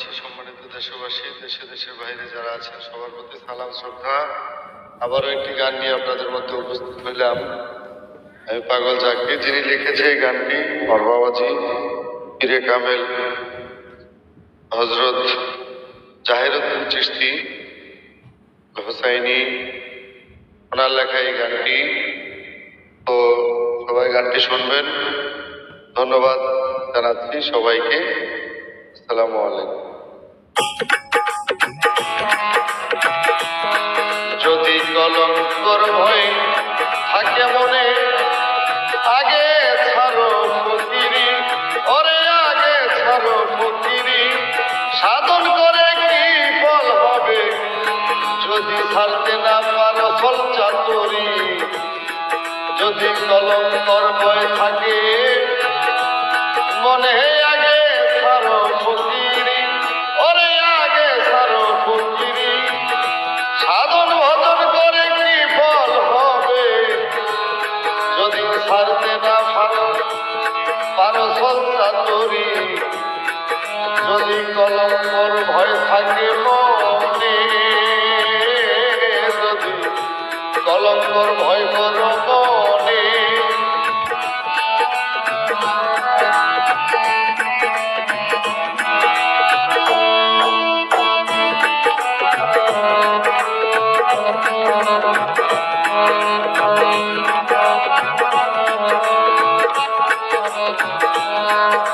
জানাচ্ছি সম্মানিত দেশবাসী, দেশে দেশের বাইরে যারা আছেন, সবার প্রতি সালাম, শ্রদ্ধা। আবারও একটি গান নিয়ে আপনাদের মধ্যে উপস্থিত হইলাম। আমি পাগল জাকি, যিনি লিখেছে এই গানটি বাবাজি পীরে কামেল হজরত জাহিরুদ্দিন চিস্তি হোসাইনি, ওনার লেখা এই গানটি। তো সবাই গানটি শুনবেন। ধন্যবাদ জানাচ্ছি সবাইকে। আসসালামু আলাইকুম। যদি কলঙ্কর ভয় থাকে মনে, আগে ছাড়ো ফকিরি, ওরে আগে ছাড়ো ফকিরি, সাধন করে কি ফল হবে? যদি ছাড়তে না পারো ফল চাতুরি, যদি কলঙ্কর ভয় থাকে, মনে সাধন ভজন করে কি ফল হবে? যদি ছাড়তে না পারো পারো সন্তান যদি কলঙ্কর ভয় থাকে Bye.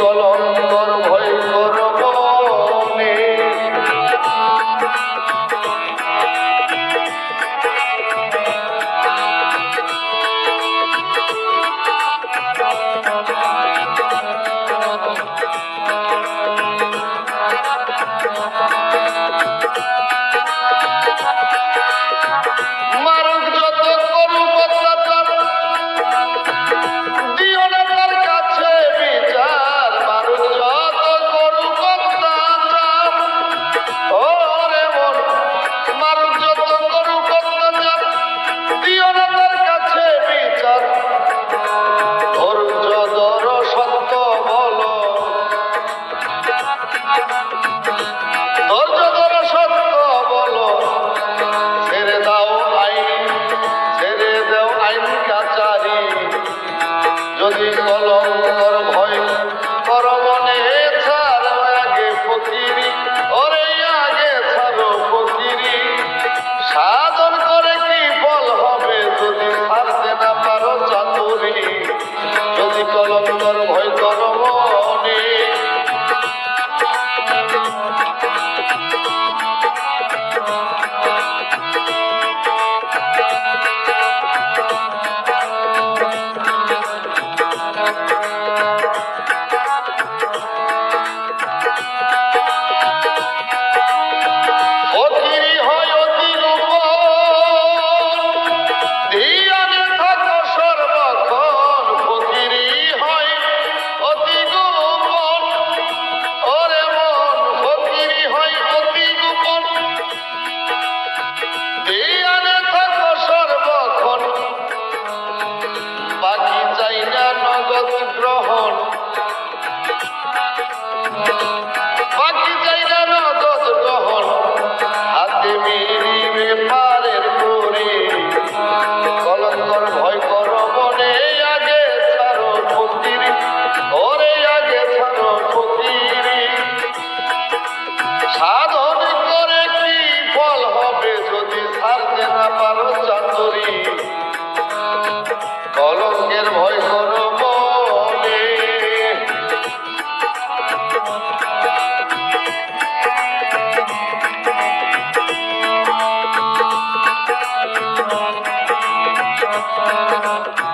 কলঙ্কর যদি কলঙ্কর Bye. Oh,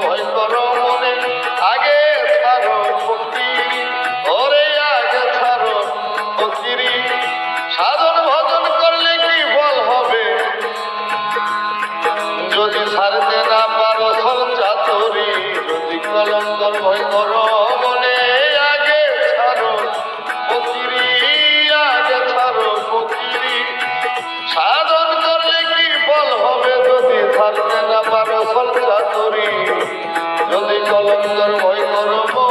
ভয় করো না পারো কলকাতরে যদি কলঙ্কর ভয় করব